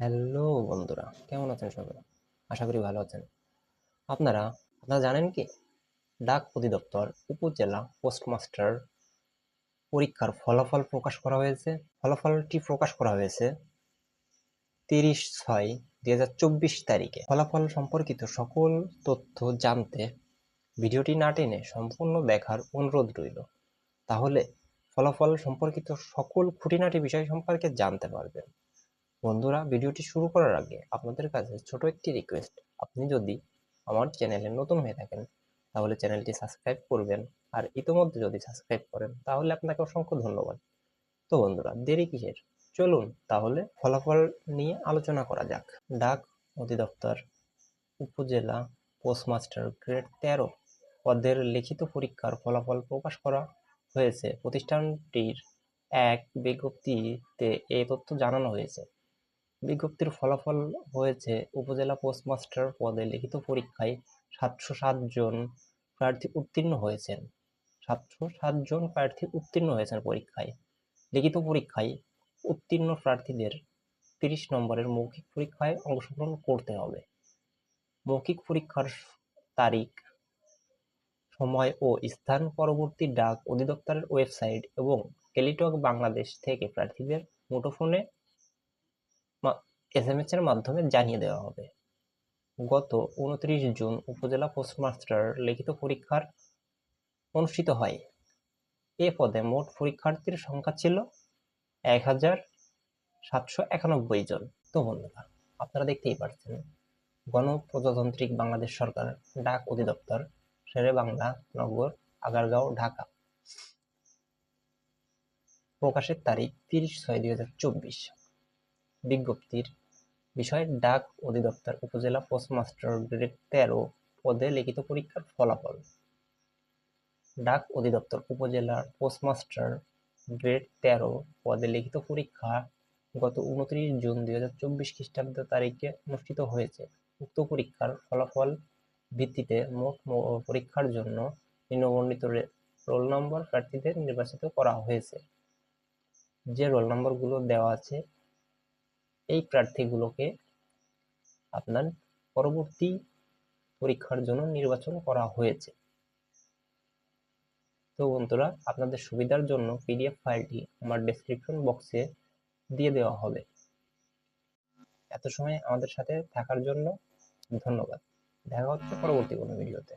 Hello বন্ধুরা, কেমন আছেন সবাই? আশা করি ভালো আছেন। আপনারা আপনারা জানেন কি? ডাক অধিদপ্তর উপজেলা পোস্টমাস্টার পরীক্ষার ফলাফল প্রকাশ করা হয়েছে। ফলাফলটি প্রকাশ করা হয়েছে তিরিশ ছয় দুই হাজার চব্বিশ তারিখে। ফলাফল সম্পর্কিত সকল তথ্য জানতে ভিডিওটি না টেনে সম্পূর্ণ দেখার অনুরোধ রইল। তাহলে ফলাফল সম্পর্কিত সকল খুঁটিনাটি বিষয় সম্পর্কে জানতে পারবেন। বন্ধুরা, ভিডিওটি শুরু করার আগে আপনাদের কাছে ছোট একটি রিকোয়েস্ট আপনি যদি আমার চ্যানেলে নতুন হয়ে থাকেন, তাহলে চ্যানেলটি সাবস্ক্রাইব করবেন আর ইতোমধ্যে যদি সাবস্ক্রাইব করেন, তাহলে আপনাকে অসংখ্য ধন্যবাদ। তো বন্ধুরা, দেরি কিসের? চলুন তাহলে ফলাফল নিয়ে আলোচনা করা যাক। ডাক অধিদপ্তর, উপজেলা পোস্টমাস্টার গ্রেড তেরো পদের লিখিত পরীক্ষার ফলাফল প্রকাশ করা হয়েছে। প্রতিষ্ঠানটির এক বিজ্ঞপ্তিতে এই তথ্য জানানো হয়েছে। বিজ্ঞপ্তির ফলাফল হয়েছে। উপজেলা পোস্টমাস্টার পদে লিখিত পরীক্ষায় সাতশো সাত জন প্রার্থী উত্তীর্ণ হয়েছেন। সাতশো জন প্রার্থী উত্তীর্ণ হয়েছেন পরীক্ষায়। লিখিত পরীক্ষায় উত্তীর্ণ প্রার্থীদের তিরিশ নম্বরের মৌখিক পরীক্ষায় অংশগ্রহণ করতে হবে। মৌখিক পরীক্ষার তারিখ, সময় ও স্থান পরবর্তী ডাক অধিদপ্তরের ওয়েবসাইট এবং টেলিটক বাংলাদেশ থেকে প্রার্থীদের মুঠোফোনে এসএমএস এর মাধ্যমে জানিয়ে দেওয়া হবে। গত উনত্রিশ জুন উপজেলা পোস্টমাস্টার লিখিত পরীক্ষার অনুষ্ঠিত হয়। এ পদে মোট পরীক্ষার্থীর সংখ্যা ছিল এক হাজার সাতশো একানব্বই জন। তো বন্ধুরা, আপনারা দেখতেই পাচ্ছেন গণপ্রজাতান্ত্রিক বাংলাদেশ সরকার ডাক অধিদপ্তর শেরে বাংলা নগর, আগারগাঁও, ঢাকা। প্রকাশের তারিখ তিরিশ ছয় দুই হাজার চব্বিশ। বিজ্ঞপ্তির বিষয়ে ডাক অধিদপ্তর উপজেলা পোস্টমাস্টার গ্রেড তেরো পদে লিখিত পরীক্ষার ফলাফল। ডাক অধিদপ্তর উপজেলার পোস্টমাস্টার গ্রেড তেরো পদে লিখিত পরীক্ষা গত উনত্রিশ জুন দুই হাজার চব্বিশ খ্রিস্টাব্দ তারিখে অনুষ্ঠিত হয়েছে। উক্ত পরীক্ষার ফলাফল ভিত্তিতে মোট পরীক্ষার জন্য নিম্নবর্ণিত রোল নম্বর প্রার্থীদের নির্বাচিত করা হয়েছে। যে রোল নম্বরগুলো দেওয়া আছে এই প্রার্থীগুলোকে আপনার পরবর্তী পরীক্ষার জন্য নির্বাচন করা হয়েছে। তো বন্ধুরা, আপনাদের সুবিধার জন্য পিডিএফ ফাইলটি আমার ডেসক্রিপশন বক্সে দিয়ে দেওয়া হবে। এত সময় আমাদের সাথে থাকার জন্য ধন্যবাদ। দেখা হচ্ছে পরবর্তী কোনো ভিডিওতে